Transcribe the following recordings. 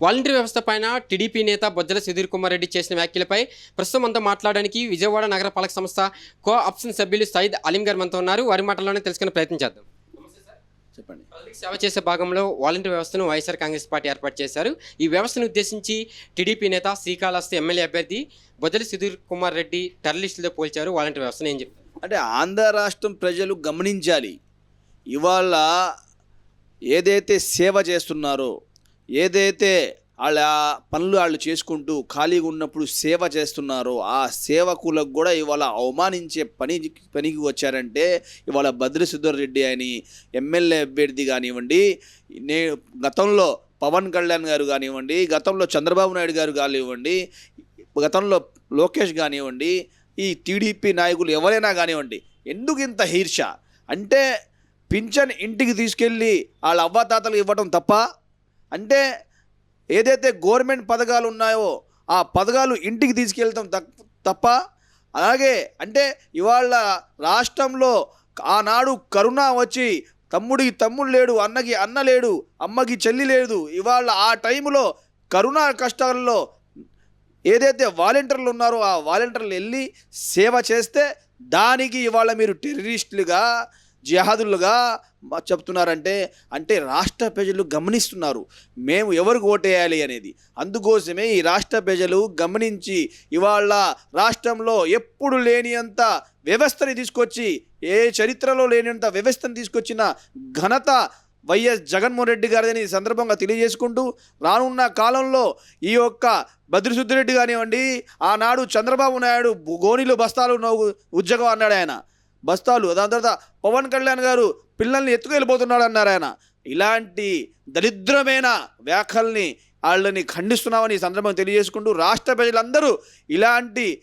Volunteer వ్యవస్థ పైన TDP నేత బొజ్జల సుధీర్ కుమార్ రెడ్డి చేసిన వ్యాఖ్యలపై ప్రస్తుతం అంతా మాట్లాడడానికి విజయవాడ నగర పాలక సంస్థ కో ఆప్షన్ సభ్యులు సయీద్ అలీం గారు మనతో ఉన్నారు. వారి మాటల్లోనే తెలుసుకునే ప్రయత్నం చేద్దాం. చెప్పండి. సేవ చేసే భాగంలో వాలంటీర్ వ్యవస్థను వైఎస్ఆర్ కాంగ్రెస్ పార్టీ ఏర్పాటు చేశారు. ఈ వ్యవస్థను ఉద్దేశించి టీడీపీ నేత శ్రీకాళహస్తి ఎమ్మెల్యే అభ్యర్థి బొజ్జల సుధీర్ కుమార్ రెడ్డి టెర్రలిస్టులతో పోల్చారు. వాలంటీర్ వ్యవస్థను ఏం చెప్తారు అంటే ఆంధ్ర రాష్ట్రం ప్రజలు గమనించాలి. ఇవాళ ఏదైతే సేవ చేస్తున్నారో ఏదైతే వాళ్ళ పనులు వాళ్ళు చేసుకుంటూ ఖాళీగా ఉన్నప్పుడు సేవ చేస్తున్నారో ఆ సేవకులకు కూడా ఇవాళ అవమానించే పని పనికి వచ్చారంటే ఇవాళ భద్రసుధర్ రెడ్డి అని ఎమ్మెల్యే అభ్యర్థి కానివ్వండి నే గతంలో పవన్ కళ్యాణ్ గారు కానివ్వండి గతంలో చంద్రబాబు నాయుడు గారు కానివ్వండి గతంలో లోకేష్ కానివ్వండి ఈ టీడీపీ నాయకులు ఎవరైనా కానివ్వండి ఎందుకు ఇంత హీర్ష? అంటే పింఛన్ ఇంటికి తీసుకెళ్ళి వాళ్ళ అవ్వాతాతలు ఇవ్వడం తప్ప అంటే ఏదైతే గవర్నమెంట్ పథకాలు ఉన్నాయో ఆ పథకాలు ఇంటికి తీసుకెళ్తాం తప్ప అలాగే అంటే ఇవాళ రాష్ట్రంలో ఆనాడు కరుణ వచ్చి తమ్ముడికి తమ్ముడు లేడు అన్నకి అన్న లేడు అమ్మకి చెల్లి లేదు. ఇవాళ ఆ టైంలో కరుణా కష్టాల్లో ఏదైతే వాలంటీర్లు ఉన్నారో ఆ వాలంటీర్లు వెళ్ళి సేవ చేస్తే దానికి ఇవాళ మీరు టెర్రరిస్టులుగా జిహాదులుగా చెప్తున్నారంటే అంటే రాష్ట్ర ప్రజలు గమనిస్తున్నారు. మేము ఎవరికి ఓటేయాలి అనేది. అందుకోసమే ఈ రాష్ట్ర ప్రజలు గమనించి ఇవాళ రాష్ట్రంలో ఎప్పుడు లేని అంత వ్యవస్థని తీసుకొచ్చి ఏ చరిత్రలో లేనంత వ్యవస్థను తీసుకొచ్చిన ఘనత వైఎస్ జగన్మోహన్ రెడ్డి గారిని ఈ సందర్భంగా తెలియజేసుకుంటూ రానున్న కాలంలో ఈ యొక్క భద్రశుద్ధిరెడ్డి కానివ్వండి ఆనాడు చంద్రబాబు నాయుడు గోనిలు బస్తాలు నవ్వు ఉద్యోగం అన్నాడు ఆయన. బస్తాలు. దాని తర్వాత పవన్ కళ్యాణ్ గారు పిల్లల్ని ఎత్తుకెళ్ళిపోతున్నాడు అన్నారు ఆయన. ఇలాంటి దరిద్రమైన వ్యాఖ్యల్ని వాళ్ళని ఖండిస్తున్నామని ఈ సందర్భంగా తెలియజేసుకుంటూ రాష్ట్ర ప్రజలందరూ ఇలాంటి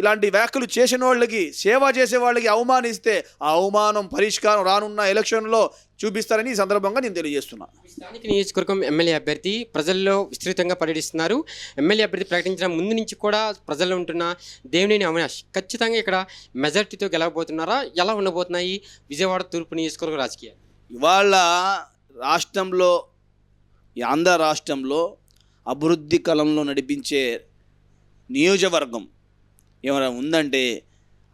ఇలాంటి వ్యాఖ్యలు చేసిన వాళ్ళకి సేవ చేసే వాళ్ళకి అవమానిస్తే ఆ అవమానం పరిష్కారం రానున్న ఎలక్షన్లో చూపిస్తారని ఈ సందర్భంగా నేను తెలియజేస్తున్నా. స్థానిక నియోజకవర్గం ఎమ్మెల్యే అభ్యర్థి ప్రజల్లో విస్తృతంగా పర్యటిస్తున్నారు. ఎమ్మెల్యే అభ్యర్థి ప్రకటించిన ముందు నుంచి కూడా ప్రజల్లో ఉంటున్న దేవినేని అవినాష్ ఖచ్చితంగా ఇక్కడ మెజార్టీతో గెలవబోతున్నారా? ఎలా ఉండబోతున్నాయి? విజయవాడ తూర్పు నియోజకవర్గ రాజకీయాలు? ఇవాళ రాష్ట్రంలో ఈ ఆంధ్ర రాష్ట్రంలో అభివృద్ధి కలంలో నడిపించే నియోజకవర్గం ఏమైనా ఉందంటే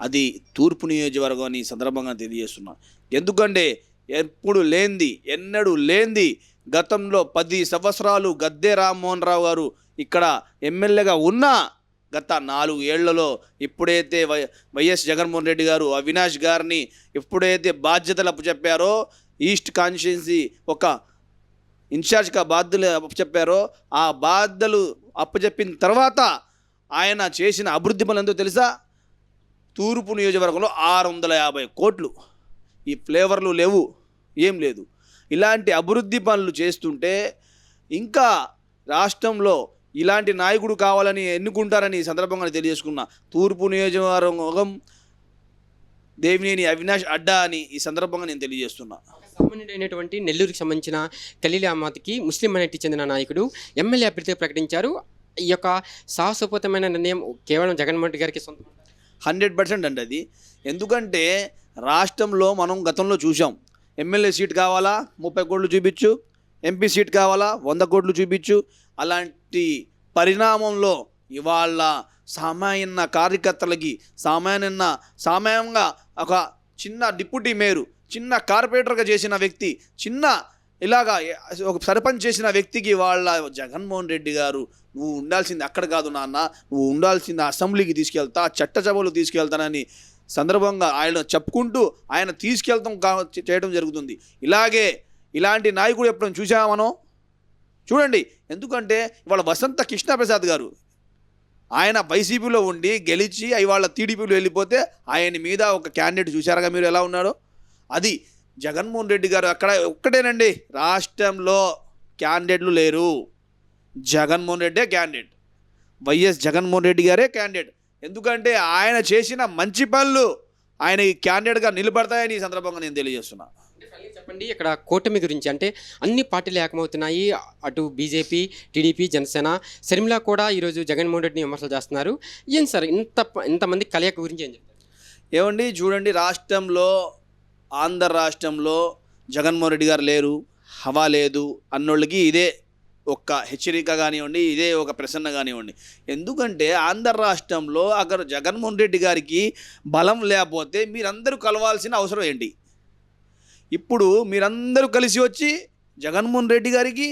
అది తూర్పు నియోజకవర్గం అని సందర్భంగా తెలియజేస్తున్నా. ఎందుకంటే ఎప్పుడు లేంది ఎన్నడూ లేంది గతంలో పది సంవత్సరాలు గద్దె రామ్మోహన్ రావు గారు ఇక్కడ ఎమ్మెల్యేగా ఉన్నా గత నాలుగు ఏళ్ళలో ఎప్పుడైతే వై వైఎస్ జగన్మోహన్ రెడ్డి గారు అవినాష్ గారిని ఎప్పుడైతే బాధ్యతలు అప్పచెప్పారో ఈస్ట్ కాన్స్టిట్యున్సీ ఒక ఇన్ఛార్జ్గా బాధ్యతలు అప్పచెప్పారో ఆ బాధ్యతలు అప్పచెప్పిన తర్వాత ఆయన చేసిన అభివృద్ధి పనులు ఎంతో తెలుసా? తూర్పు నియోజకవర్గంలో ఆరు వందల యాభై కోట్లు. ఈ ఫ్లేవర్లు లేవు ఏం లేదు. ఇలాంటి అభివృద్ధి పనులు చేస్తుంటే ఇంకా రాష్ట్రంలో ఇలాంటి నాయకుడు కావాలని ఎన్నుకుంటారని ఈ సందర్భంగా తెలియజేసుకున్నా తూర్పు నియోజకవర్గం దేవినేని అవినాష్ అడ్డా అని ఈ సందర్భంగా నేను తెలియజేస్తున్నా. సామాన్యుడైనటువంటి నెల్లూరుకి సంబంధించిన ఖలీల్ అహ్మద్కి ముస్లిం మైనార్టీ చెందిన నాయకుడు ఎమ్మెల్యే అభ్యర్థిగా ప్రకటించారు. ఈ యొక్క సాహసోపతమైన నిర్ణయం కేవలం జగన్మోహన్ రెడ్డి గారికి సొంతం? హండ్రెడ్ పర్సెంట్ అండి అది. ఎందుకంటే రాష్ట్రంలో మనం గతంలో చూసాం ఎమ్మెల్యే సీట్ కావాలా? ముప్పై కోట్లు చూపించు. ఎంపీ సీట్ కావాలా? వంద కోట్లు చూపించు. అలాంటి పరిణామంలో ఇవాళ సామాన్య కార్యకర్తలకి సామాన్య సామాన్యంగా ఒక చిన్న డిప్యూటీ మేయరు చిన్న కార్పొరేటర్గా చేసిన వ్యక్తి చిన్న ఇలాగా ఒక సర్పంచ్ చేసిన వ్యక్తికి వాళ్ళ జగన్మోహన్ రెడ్డి గారు నువ్వు ఉండాల్సింది అక్కడ కాదు నాన్న. నువ్వు ఉండాల్సింది అసెంబ్లీకి తీసుకెళ్తా చట్టసభలు తీసుకెళ్తానని సందర్భంగా ఆయన చెప్పుకుంటూ ఆయన తీసుకెళ్తాం కా చేయడం జరుగుతుంది. ఇలాగే ఇలాంటి నాయకుడు ఎప్పుడైనా చూసామా మనం? చూడండి. ఎందుకంటే ఇవాళ వసంత కృష్ణప్రసాద్ గారు ఆయన వైసీపీలో ఉండి గెలిచి ఇవాళ టీడీపీలో వెళ్ళిపోతే ఆయన మీద ఒక క్యాండిడేట్ చూశారుగా మీరు ఎలా ఉన్నారు అది జగన్మోహన్ రెడ్డి గారు అక్కడ ఒక్కటేనండి. రాష్ట్రంలో క్యాండిడేట్లు లేరు. జగన్మోహన్ రెడ్డే క్యాండిడేట్. వైఎస్ జగన్మోహన్ రెడ్డి గారే క్యాండిడేట్. ఎందుకంటే ఆయన చేసిన మంచి పనులు ఆయన ఈ క్యాండిడేట్గా నిలబడతాయని ఈ సందర్భంగా నేను తెలియజేస్తున్నా. చెప్పండి ఇక్కడ కూటమి గురించి అంటే అన్ని పార్టీలు ఏకమవుతున్నాయి. అటు బీజేపీ టీడీపీ జనసేన శర్మిల కూడా ఈరోజు జగన్మోహన్ రెడ్డిని విమర్శలు చేస్తున్నారు. ఏం సార్ ఇంత ఇంతమంది కలయిక గురించి ఏం చెప్తారు? ఏమండి చూడండి రాష్ట్రంలో ఆంధ్ర రాష్ట్రంలో జగన్మోహన్ రెడ్డి గారు లేరు హవా లేదు అన్నోళ్ళకి ఇదే ఒక హెచ్చరిక కానివ్వండి ఇదే ఒక ప్రసన్న కానివ్వండి. ఎందుకంటే ఆంధ్ర రాష్ట్రంలో అక్కడ జగన్మోహన్ రెడ్డి గారికి బలం లేకపోతే మీరందరూ కలవాల్సిన అవసరం ఏంటి? ఇప్పుడు మీరందరూ కలిసి వచ్చి జగన్మోహన్ రెడ్డి గారికి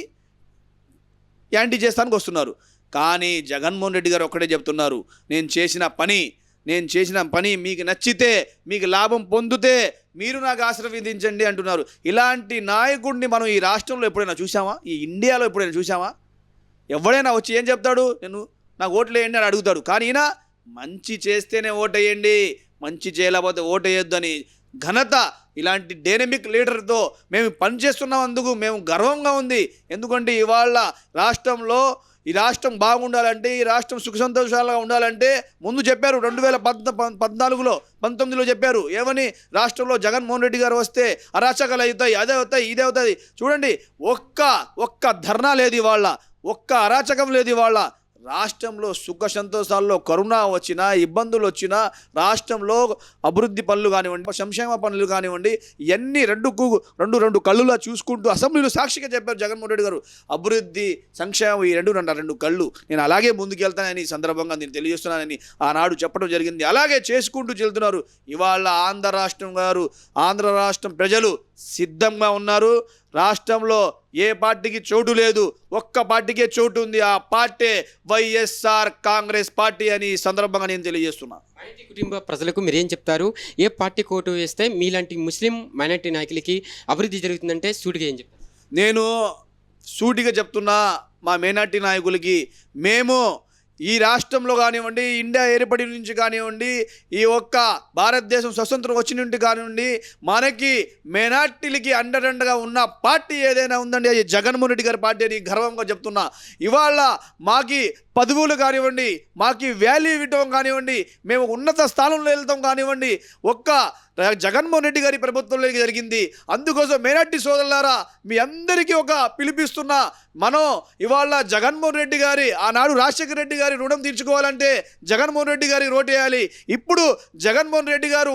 యాంటీ చేస్తానికి వస్తున్నారు. కానీ జగన్మోహన్ రెడ్డి గారు ఒక్కడే చెప్తున్నారు నేను చేసిన పని నేను చేసిన పని మీకు నచ్చితే మీకు లాభం పొందితే మీరు నాకు ఆశీర్వదించండి అంటున్నారు. ఇలాంటి నాయకుడిని మనం ఈ రాష్ట్రంలో ఎప్పుడైనా చూసామా ఈ ఇండియాలో ఎప్పుడైనా చూసామా ఎవడైనా వచ్చి ఏం చెప్తాడు? నేను నాకు ఓట్లు వేయండి అని అడుగుతాడు. కానీ ఈయన మంచి చేస్తేనే ఓటేయండి మంచి చేయలేకపోతే ఓటేయొద్దు అని ఘనత ఇలాంటి డైనమిక్ లీడర్తో మేము పనిచేస్తున్నాం అందుకు మేము గర్వంగా ఉంది. ఎందుకంటే ఇవాళ రాష్ట్రంలో ఈ రాష్ట్రం బాగుండాలంటే ఈ రాష్ట్రం సుఖ సంతోషాలుగా ఉండాలంటే ముందు చెప్పారు రెండు వేల పద్న ప- పద్నాలుగులో పంతొమ్మిదిలో చెప్పారు. ఏమని? రాష్ట్రంలో జగన్మోహన్ రెడ్డి గారు వస్తే అరాచకాలు అవుతాయి అదే అవుతాయి ఇదే అవుతుంది చూడండి ఒక్క ఒక్క ధర్నా లేదు ఇవాళ. ఒక్క అరాచకం లేదు ఇవాళ. రాష్ట్రంలో సుఖ సంతోషాల్లో కరోనా వచ్చినా ఇబ్బందులు వచ్చినా రాష్ట్రంలో అభివృద్ధి పనులు కానివ్వండి సంక్షేమ పనులు కానివ్వండి ఇవన్నీ రెండు రెండు రెండు కళ్ళులా చూసుకుంటూ అసెంబ్లీలో సాక్షిగా చెప్పారు జగన్మోహన్ రెడ్డి గారు. అభివృద్ధి సంక్షేమం ఈ రెండు రెండు రెండు కళ్ళు. నేను అలాగే ముందుకెళ్తానని ఈ సందర్భంగా నేను తెలియజేస్తున్నానని ఆనాడు చెప్పడం జరిగింది. అలాగే చేసుకుంటూ చెల్తున్నారు. ఇవాళ ఆంధ్ర రాష్ట్రం గారు ఆంధ్ర రాష్ట్రం ప్రజలు సిద్ధంగా ఉన్నారు. రాష్ట్రంలో ఏ పార్టీకి చోటు లేదు ఒక్క పార్టీకే చోటు ఉంది. ఆ పార్టీ వైఎస్ఆర్ కాంగ్రెస్ పార్టీ అని సందర్భంగా నేను తెలియజేస్తున్నా. మైనార్టీ కుటుంబ ప్రజలకు మీరు ఏం చెప్తారు? ఏ పార్టీ కోటు వేస్తే మీలాంటి ముస్లిం మైనార్టీ నాయకులకి అభివృద్ధి జరుగుతుందంటే సూటిగా ఏం చెప్తారు? నేను సూటిగా చెప్తున్నా మా మైనార్టీ నాయకులకి మేము ఈ రాష్ట్రంలో కానివ్వండి ఇండియా ఏర్పడి నుంచి కానివ్వండి ఈ ఒక్క భారతదేశం స్వతంత్రం వచ్చిన నుండి కానివ్వండి మనకి మైనార్టీలకి అండదండగా ఉన్న పార్టీ ఏదైనా ఉందండి అది జగన్మోహన్ రెడ్డి గారి పార్టీ అని గర్వంగా చెప్తున్నా. ఇవాళ మాకి పదవులు కానివ్వండి మాకి వాల్యూ ఇవ్వటం కానివ్వండి మేము ఉన్నత స్థానంలో వెళ్తాం కానివ్వండి ఒక్క జగన్మోహన్ రెడ్డి గారి ప్రభుత్వంలో జరిగింది. అందుకోసం మేనట్టి సోదరులారా మీ అందరికీ ఒక పిలిపిస్తున్న మనం ఇవాళ జగన్మోహన్ రెడ్డి గారి ఆనాడు రాజశేఖర రెడ్డి గారి రుణం తీర్చుకోవాలంటే జగన్మోహన్ రెడ్డి గారి ఓటేయాలి ఇప్పుడు జగన్మోహన్ రెడ్డి గారు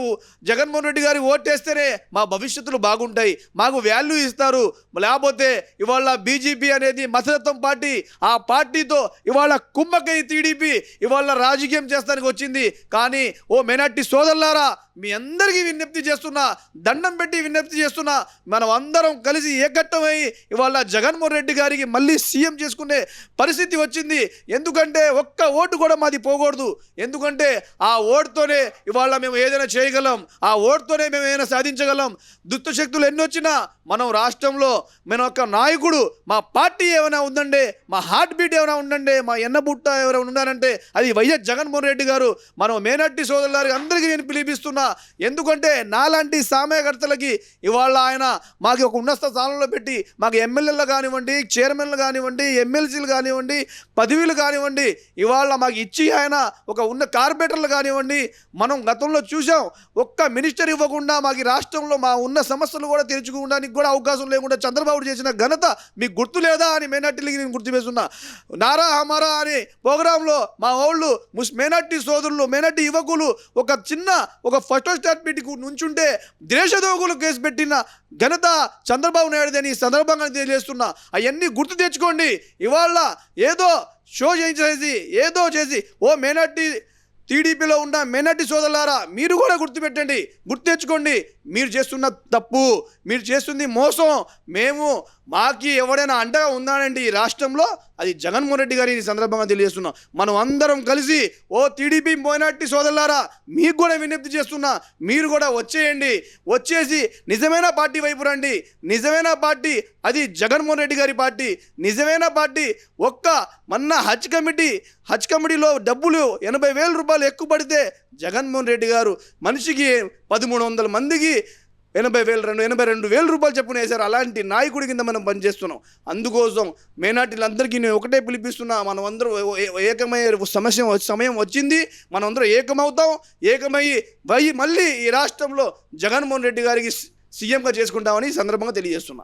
జగన్మోహన్ రెడ్డి గారి ఓటేస్తేనే మా భవిష్యత్తులు బాగుంటాయి. మాకు వాల్యూ ఇస్తారు. లేకపోతే ఇవాళ బీజేపీ అనేది మతతత్వం పార్టీ ఆ పార్టీతో ఇవాళ కుమ్మకై టీడీపీ ఇవాళ రాజకీయం చేస్తానికి వచ్చింది. కానీ ఓ మైనార్టీ సోదరులారా మీ అందరికీ విజ్ఞప్తి చేస్తున్నా దండం పెట్టి విజ్ఞప్తి చేస్తున్నా మనం అందరం కలిసి ఏకట్టమై ఇవాళ జగన్మోహన్ రెడ్డి గారికి మళ్ళీ సీఎం చేసుకునే పరిస్థితి వచ్చింది. ఎందుకంటే ఒక్క ఓటు కూడా మాది పోకూడదు. ఎందుకంటే ఆ ఓటుతోనే ఇవాళ మేము ఏదైనా చేయగలం. ఆ ఓటుతోనే మేము ఏదైనా సాధించగలం. దుష్టశక్తులు ఎన్ని వచ్చినా మనం రాష్ట్రంలో మన ఒక నాయకుడు మా పార్టీ ఏమైనా ఉందండి మా హార్ట్ బీట్ ఏమైనా ఉండండి మా ఎన్నబుట్ట ఎవరైనా ఉన్నారంటే అది వైఎస్ జగన్మోహన్ రెడ్డి గారు. మనం మేనట్టి సోదరులారి అందరికీ నేను పిలిపిస్తున్నా. ఎందుకంటే నాలాంటి సామయకర్తలకి ఇవాళ ఆయన మాకు ఒక ఉన్నత స్థానంలో పెట్టి మాకు ఎమ్మెల్యేలు కానివ్వండి చైర్మన్లు కానివ్వండి ఎమ్మెల్సీలు కానివ్వండి పదవీలు కానివ్వండి ఇవాళ మాకు ఇచ్చి ఆయన ఒక ఉన్న కార్పొరేటర్లు కానివ్వండి మనం గతంలో చూసాం ఒక్క మినిస్టర్ ఇవ్వకుండా మాకు రాష్ట్రంలో మా ఉన్న సమస్యలు కూడా తీర్చుకోవడానికి కూడా అవకాశం లేకుండా చంద్రబాబు చేసిన ఘనత మీకు గుర్తు లేదా అని మేనట్టిలకి నేను గుర్తుపేస్తున్నా నారా హమారా అని ప్రోగ్రాంలో మా వాళ్ళు మేనట్టి సోదరులు మేనట్టి యువకులు ఒక చిన్న ఒక ఫస్ట్ స్టార్ట్ మీటింగ్ నుంచుంటే దేశదోగులు కేసు పెట్టిన ఘనత చంద్రబాబు నాయుడు అని ఈ సందర్భంగా తెలియజేస్తున్నా. అవన్నీ గుర్తు తెచ్చుకోండి. ఇవాళ ఏదో షో చేసి ఏదో చేసి ఓ మేనట్టి టీడీపీలో ఉన్న మేనట్టి సోదరులారా మీరు కూడా గుర్తుపెట్టండి. గుర్తు తెచ్చుకోండి. మీరు చేస్తున్న తప్పు మీరు చేస్తుంది మోసం. మేము మాకి ఎవడైనా అండగా ఉందానండి ఈ రాష్ట్రంలో అది జగన్మోహన్ రెడ్డి గారి ఈ సందర్భంగా తెలియజేస్తున్నా. మనం అందరం కలిసి ఓ టీడీపీ మైనార్టీ సోదరులారా మీకు కూడా విజ్ఞప్తి చేస్తున్నా మీరు కూడా వచ్చేయండి. వచ్చేసి నిజమైన పార్టీ వైపు రండి. నిజమైన పార్టీ అది జగన్మోహన్ రెడ్డి గారి పార్టీ. నిజమైన పార్టీ ఒక్క మన్న హజ్ కమిటీ హజ్ కమిటీలో డబ్బులు ఎనభై వేల రూపాయలు ఎక్కువ పడితే జగన్మోహన్ రెడ్డి గారు మనిషికి పదమూడు వందల మందికి ఎనభై వేలు రెండు ఎనభై రెండు వేల రూపాయలు చెప్పున వేశారు. అలాంటి నాయకుడి కింద మనం పనిచేస్తున్నాం. అందుకోసం మేనాటిలందరికీ నేను ఒకటే పిలిపిస్తున్నా మనం అందరం ఏ- ఏకమయ్యే సమస్య సమయం వచ్చింది మనం అందరం ఏకమవుతాం ఏకమయ్యి వై మళ్ళీ ఈ రాష్ట్రంలో జగన్మోహన్ రెడ్డి గారికి సీఎంగా చేసుకుంటామని ఈ సందర్భంగా తెలియజేస్తున్నా.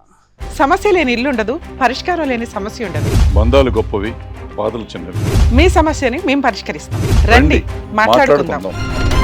సమస్య లేని ఇల్లు ఉండదు పరిష్కారం లేని సమస్య ఉండదు. బంధాలు గొప్పవి బాధలు చిన్నవి. మీ సమస్యని మేము పరిష్కరిస్తాం. రండి మాట్లాడుకుందాం.